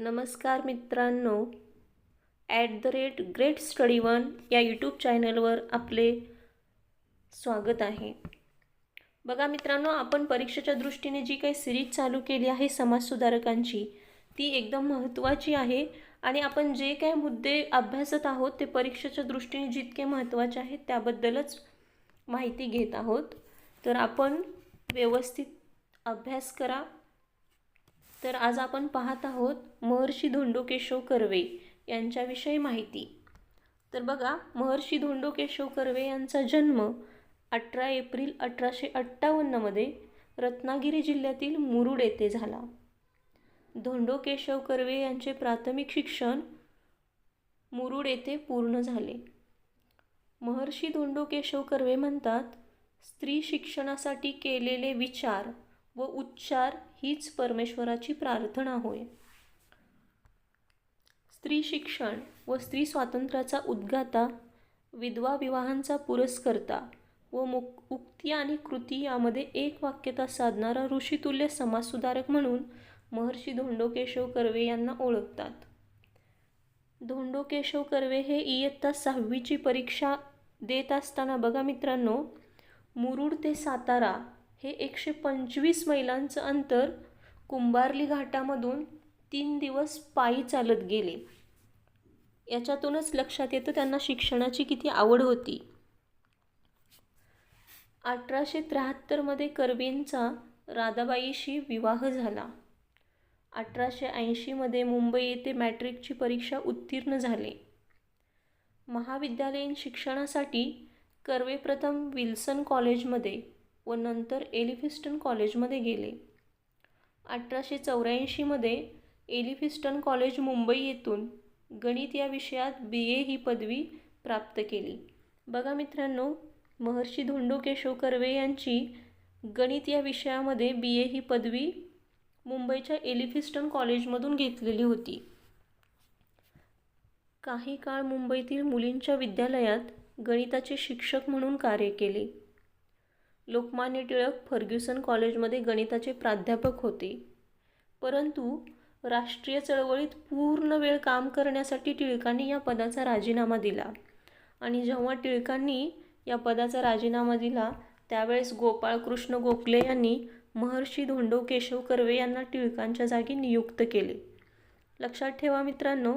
नमस्कार मित्रांनो. At the rate great study one या यूट्यूब चॅनलवर आपले स्वागत आहे. बघा मित्रांनो आपण परीक्षेच्या दृष्टीने जी काही सिरीज चालू केली आहे समाजसुधारकांची ती एकदम महत्त्वाची आहे आणि आपण जे काही मुद्दे अभ्यासत आहोत ते परीक्षेच्या दृष्टीने जितके महत्त्वाचे आहेत त्याबद्दलच माहिती घेत आहोत. तर आपण व्यवस्थित अभ्यास करा. तर आज आपण पाहत आहोत महर्षी धोंडो केशव कर्वे यांच्याविषयी माहिती. तर बघा महर्षी धोंडो केशव कर्वे यांचा जन्म अठरा एप्रिल अठराशे अठ्ठावन्नमध्ये रत्नागिरी जिल्ह्यातील मुरुड येथे झाला. धोंडो केशव कर्वे यांचे प्राथमिक शिक्षण मुरुड येथे पूर्ण झाले. महर्षी धोंडो केशव कर्वे म्हणतात स्त्री शिक्षणासाठी केलेले विचार व उच्चार हीच परमेश्वराची प्रार्थना होय. स्त्री शिक्षण व स्त्री स्वातंत्र्याचा उद्गाता विधवा विवाहांचा पुरस्कर्ता व मुक उक्ती आणि कृती यामध्ये एक वाक्यता साधणारा ऋषितुल्य समाजसुधारक म्हणून महर्षी धोंडो केशव कर्वे यांना ओळखतात. धोंडो केशव कर्वे हे इयत्ता सहावीची परीक्षा देत असताना बघा मित्रांनो मुरुड ते सातारा हे एकशे पंचवीस मैलांचं अंतर कुंभारली घाटामधून तीन दिवस पायी चालत गेले. याच्यातूनच लक्षात येतं त्यांना शिक्षणाची किती आवड होती. अठराशे त्र्याहत्तरमध्ये कर्वेंचा राधाबाईशी विवाह झाला. अठराशे ऐंशीमध्ये मुंबई येथे मॅट्रिकची परीक्षा उत्तीर्ण झाले. महाविद्यालयीन शिक्षणासाठी कर्वे प्रथम विल्सन कॉलेजमध्ये व नंतर एलिफिस्टन कॉलेजमध्ये गेले. अठराशे चौऱ्याऐंशीमध्ये एलिफिस्टन कॉलेज मुंबई येथून गणित या विषयात बी ए ही पदवी प्राप्त केली. बघा मित्रांनो महर्षी धोंडो केशव कर्वे यांची गणित या विषयामध्ये बी ए ही पदवी मुंबईच्या एलिफिस्टन कॉलेजमधून घेतलेली होती. काही काळ मुंबईतील मुलींच्या विद्यालयात गणिताचे शिक्षक म्हणून कार्य केले. लोकमान्य टिळक फर्ग्युसन कॉलेजमध्ये गणिताचे प्राध्यापक होते. परंतु राष्ट्रीय चळवळीत पूर्ण वेळ काम करण्यासाठी टिळकांनी या पदाचा राजीनामा दिला. आणि जेव्हा टिळकांनी या पदाचा राजीनामा दिला त्यावेळेस गोपाळकृष्ण गोखले यांनी महर्षी धोंडो केशव कर्वे यांना टिळकांच्या जागी नियुक्त केले. लक्षात ठेवा मित्रांनो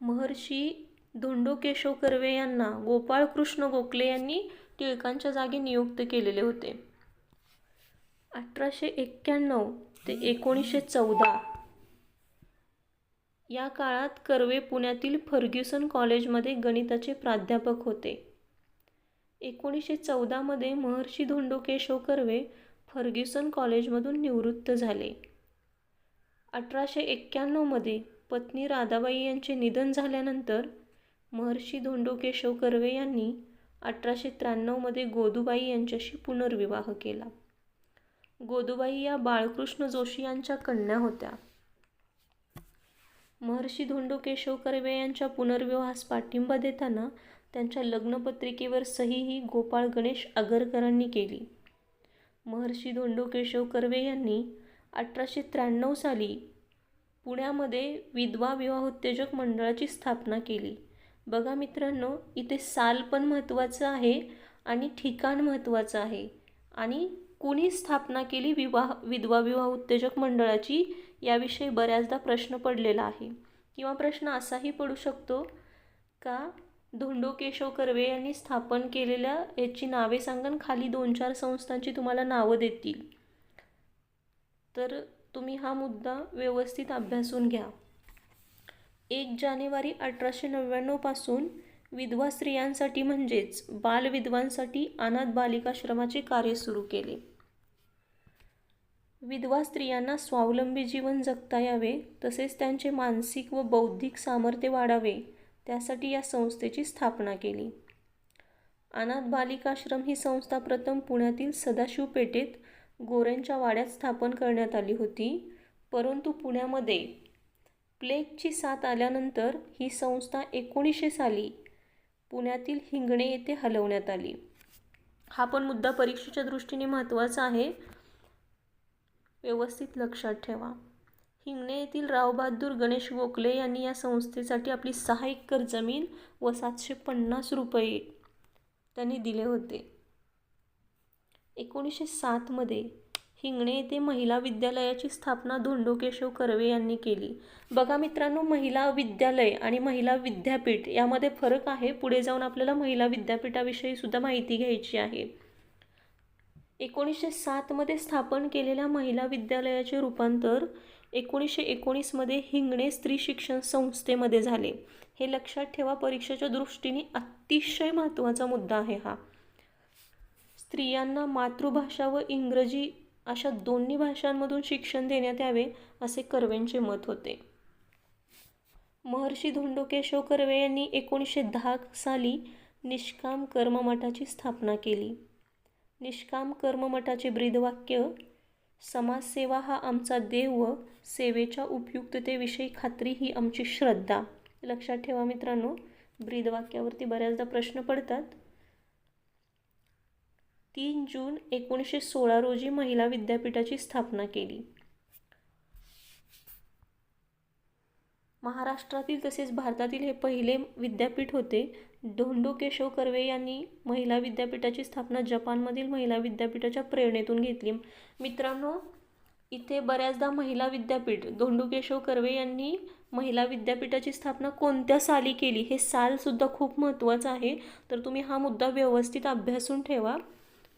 महर्षी धोंडो केशव कर्वे यांना गोपाळकृष्ण गोखले यांनी टिळकांच्या जागी नियुक्त केलेले होते. अठराशे एक्क्याण्णव ते एकोणीसशे चौदा. या काळात कर्वे पुण्यातील फर्ग्युसन कॉलेजमध्ये गणिताचे प्राध्यापक होते. एकोणीसशे चौदामध्ये महर्षी धोंडो केशव कर्वे फर्ग्युसन कॉलेजमधून निवृत्त झाले. अठराशे एक्क्याण्णवमध्ये पत्नी राधाबाई यांचे निधन झाल्यानंतर महर्षी धोंडो केशव कर्वे यांनी अठराशे त्र्याण्णवमध्ये गोदूबाई यांच्याशी पुनर्विवाह केला. गोदूबाई या बाळकृष्ण जोशी यांच्या कन्या होत्या. महर्षी धोंडो केशव कर्वे यांच्या पुनर्विवाहास पाठिंबा देताना त्यांच्या लग्नपत्रिकेवर सही ही गोपाळ गणेश आगरकरांनी केली. महर्षी धोंडो केशव कर्वे यांनी अठराशे त्र्याण्णव साली पुण्यामध्ये विधवा विवाहोत्तेजक मंडळाची स्थापना केली. बघा मित्रांनो इथे साल पण महत्त्वाचं आहे आणि ठिकाण महत्त्वाचं आहे. आणि कुणी स्थापना केली विवाह विधवा विवाह उत्तेजक मंडळाची याविषयी बऱ्याचदा प्रश्न पडलेला आहे. किंवा प्रश्न असाही पडू शकतो का? धोंडो केशव कर्वे यांनी स्थापन केलेल्या याची नावे सांगून खाली दोन चार संस्थांची तुम्हाला नावं देतील. तर तुम्ही हा मुद्दा व्यवस्थित अभ्यासून घ्या. एक जानेवारी अठराशे नव्याण्णवपासून विधवा स्त्रियांसाठी म्हणजेच बालविधवांसाठी अनाथ बालिकाश्रमाचे कार्य सुरू केले. विधवा स्त्रियांना स्वावलंबी जीवन जगता यावे तसेच त्यांचे मानसिक व बौद्धिक सामर्थ्य वाढावे त्यासाठी या संस्थेची स्थापना केली. अनाथ बालिकाश्रम ही संस्था प्रथम पुण्यातील सदाशिव पेठेत गोऱ्यांच्या वाड्यात स्थापन करण्यात आली होती परंतु पुण्यामध्ये प्लेगची साथ आल्यानंतर ही संस्था एकोणीसशे साली पुण्यातील हिंगणे येथे हलवण्यात आली. हा पण मुद्दा परीक्षेच्या दृष्टीने महत्त्वाचा आहे. व्यवस्थित लक्षात ठेवा. हिंगणे येथील रावबहादूर गणेश गोखले यांनी या संस्थेसाठी आपली सहा एकर जमीन व सातशे पन्नास रुपये त्यांनी दिले होते. एकोणीसशे सातमध्ये हिंगणे येथे महिला विद्यालयाची स्थापना धोंडोकेशव कर्वे यांनी केली. बघा मित्रांनो महिला विद्यालय आणि महिला विद्यापीठ यामध्ये फरक आहे. पुढे जाऊन आपल्याला महिला विद्यापीठाविषयी सुद्धा माहिती घ्यायची आहे. एकोणीसशे सातमध्ये स्थापन केलेल्या महिला विद्यालयाचे रूपांतर एकोणीसशे एकोणीसमध्ये हिंगणे स्त्री शिक्षण संस्थेमध्ये झाले. हे लक्षात ठेवा परीक्षेच्या दृष्टीने अतिशय महत्त्वाचा मुद्दा आहे हा. स्त्रियांना मातृभाषा व इंग्रजी अशा दोन्ही भाषांमधून शिक्षण देण्यात यावे असे कर्वेंचे मत होते. महर्षी धोंडो केशव कर्वे यांनी एकोणीसशे दहा साली निष्काम कर्म मठाची स्थापना केली. निष्काम कर्म मठाचे ब्रीदवाक्य समाजसेवा हा आमचा देव व सेवेच्या उपयुक्ततेविषयी खात्री ही आमची श्रद्धा. लक्षात ठेवा मित्रांनो ब्रीदवाक्यावरती बऱ्याचदा प्रश्न पडतात. तीन जून एकोणीसशे सोळा रोजी महिला विद्यापीठाची स्थापना केली. महाराष्ट्रातील तसेच भारतातील हे पहिले विद्यापीठ होते. धोंडो केशव कर्वे यांनी महिला विद्यापीठाची स्थापना जपानमधील महिला विद्यापीठाच्या प्रेरणेतून घेतली. मित्रांनो इथे बऱ्याचदा महिला विद्यापीठ धोंडो केशव कर्वे यांनी महिला विद्यापीठाची स्थापना कोणत्या साली केली? हे सालसुद्धा खूप महत्त्वाचं आहे. तर तुम्ही हा मुद्दा व्यवस्थित अभ्यासून ठेवा.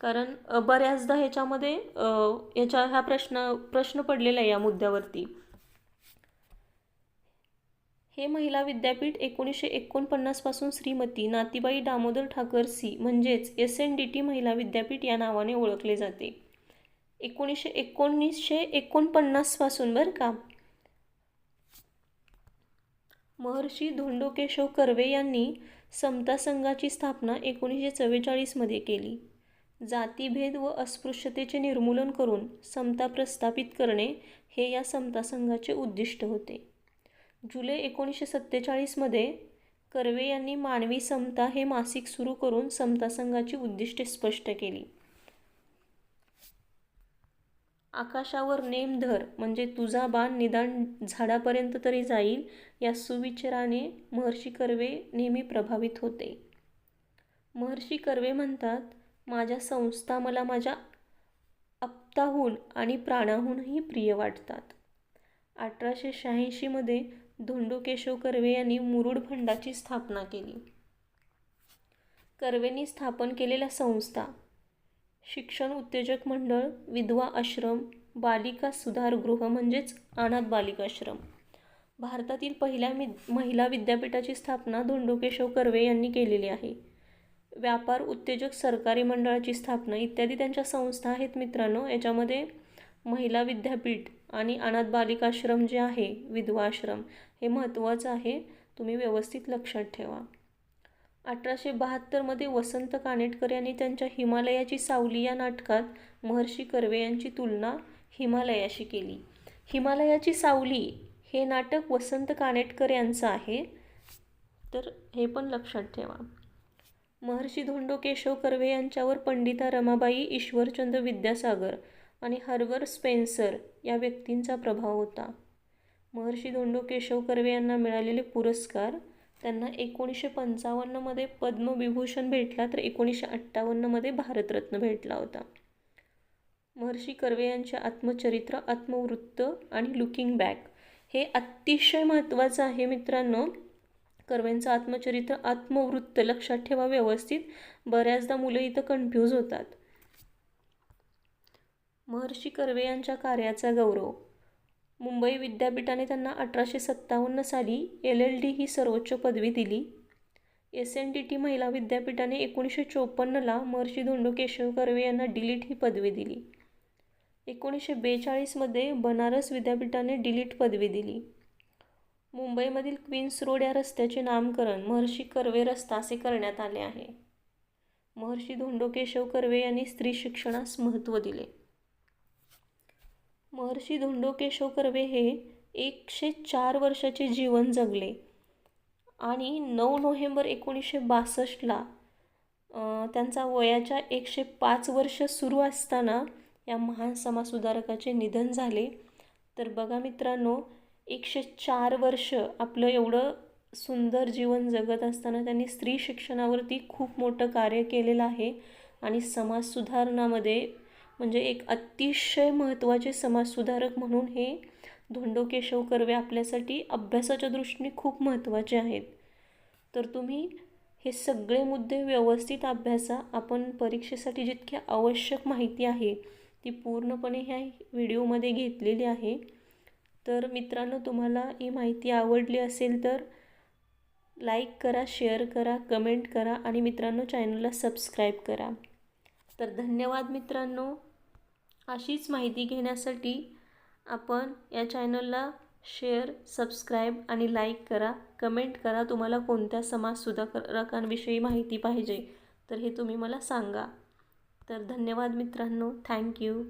कारण बऱ्याचदा ह्याच्यामध्ये याच्या हा प्रश्न प्रश्न पडलेला आहे या मुद्द्यावरती. हे महिला विद्यापीठ एकोणीसशे एकोणपन्नासपासून श्रीमती नातीबाई दामोदर ठाकरसी म्हणजेच एस एन डी टी महिला विद्यापीठ या नावाने ओळखले जाते. एकोणीसशे एकोणीसशे एकोणपन्नासपासून बरं का? महर्षी धोंडो केशव कर्वे यांनी समता संघाची स्थापना एकोणीसशे चव्वेचाळीसमध्ये केली. जातीभेद व अस्पृश्यतेचे निर्मूलन करून समता प्रस्थापित करणे हे या समता संघाचे उद्दिष्ट होते. जुलै एकोणीसशे सत्तेचाळीसमध्ये कर्वे यांनी मानवी समता हे मासिक सुरू करून समता संघाची उद्दिष्टे स्पष्ट केली. आकाशावर नेम धर म्हणजे तुझा बाण निदान झाडापर्यंत तरी जाईल या सुविचाराने महर्षी कर्वे नेहमी प्रभावित होते. महर्षी कर्वे म्हणतात माझ्या संस्था मला माझ्या आप्ताहून आणि प्राणाहूनही प्रिय वाटतात. अठराशे शहाऐंशीमध्ये धोंडो केशव कर्वे यांनी मुरुड फंडाची स्थापना केली. कर्वेंनी स्थापन केलेल्या संस्था शिक्षण उत्तेजक मंडळ विधवा आश्रम बालिका सुधारगृह म्हणजेच अनाथ बालिकाश्रम भारतातील पहिल्या मि महिला विद्यापीठाची स्थापना धोंडो केशव कर्वे यांनी केलेली आहे. व्यापार उत्तेजक सरकारी मंडळाची स्थापना इत्यादी त्यांच्या संस्था आहेत मित्रांनो. याच्यामध्ये महिला विद्यापीठ आणि अनाथ बालिकाश्रम जे आहे विधवाश्रम हे महत्त्वाचं आहे. तुम्ही व्यवस्थित लक्षात ठेवा. अठराशे बहात्तरमध्ये वसंत कानेटकर यांनी त्यांच्या हिमालयाची सावली या नाटकात महर्षी कर्वे यांची तुलना हिमालयाशी केली. हिमालयाची सावली हे नाटक वसंत कानेटकर यांचं आहे. तर हे पण लक्षात ठेवा. महर्षी धोंडो केशव कर्वे यांच्यावर पंडिता रमाबाई ईश्वरचंद्र विद्यासागर आणि हर्वर स्पेन्सर या व्यक्तींचा प्रभाव होता. महर्षी धोंडो केशव कर्वे यांना मिळालेले पुरस्कार त्यांना एकोणीसशे पंचावन्नमध्ये पद्मविभूषण भेटला तर एकोणीसशे अठ्ठावन्नमध्ये भारतरत्न भेटला होता. महर्षी कर्वे यांचे आत्मचरित्र आत्मवृत्त आणि लुकिंग बॅक हे अतिशय महत्त्वाचं आहे मित्रांनो. कर्वेंचं आत्मचरित्र आत्मवृत्त लक्षात ठेवा व्यवस्थित. बऱ्याचदा मुलं इथं कन्फ्यूज होतात. महर्षी कर्वे यांच्या कार्याचा गौरव. मुंबई विद्यापीठाने त्यांना अठराशे सत्तावन्न साली एल एल डी ही सर्वोच्च पदवी दिली. एस एन डी टी महिला विद्यापीठाने एकोणीसशे चोपन्नला महर्षी धोंडो केशव कर्वे यांना डिलीट ही पदवी दिली. एकोणीसशे बेचाळीसमध्ये बनारस विद्यापीठाने डिलीट पदवी दिली. मुंबईमधील क्वीन्स रोड या रस्त्याचे नामकरण महर्षी कर्वे रस्ता असे करण्यात आले आहे. महर्षी धोंडो केशव कर्वे यांनी स्त्री शिक्षणास महत्त्व दिले. महर्षी धोंडो केशव कर्वे हे एकशे चार वर्षाचे जीवन जगले आणि नऊ नोव्हेंबर एकोणीसशे बासष्टला त्यांचा वयाच्या एकशे पाच वर्ष सुरू असताना या महान समाजसुधारकाचे निधन झाले. तर बघा मित्रांनो एकशे चार वर्ष आपलं एवढं सुंदर जीवन जगत असताना त्यांनी स्त्री शिक्षणावरती खूप मोठं कार्य केलेलं आहे. आणि समाजसुधारणामध्ये म्हणजे एक अतिशय महत्त्वाचे समाजसुधारक म्हणून हे धोंडो केशव कर्वे आपल्यासाठी अभ्यासाच्या दृष्टीने खूप महत्त्वाचे आहेत. तर तुम्ही हे सगळे मुद्दे व्यवस्थित अभ्यासा. आपण परीक्षेसाठी जितकी आवश्यक माहिती आहे ती पूर्णपणे ह्या व्हिडिओमध्ये घेतलेली आहे. तर मित्रांनो तुम्हाला ही माहिती आवडली असेल तर लाईक करा शेअर करा कमेंट करा आणि मित्रांनो चॅनलला सबस्क्राईब करा. तर धन्यवाद मित्रांनो. अशीच माहिती घेण्यासाठी आपण या चॅनलला शेअर सबस्क्राईब आणि लाईक करा कमेंट करा. तुम्हाला कोणत्या समाजसुधारकांविषयी माहिती पाहिजे तर हे तुम्ही मला सांगा. तर धन्यवाद मित्रांनो. थँक्यू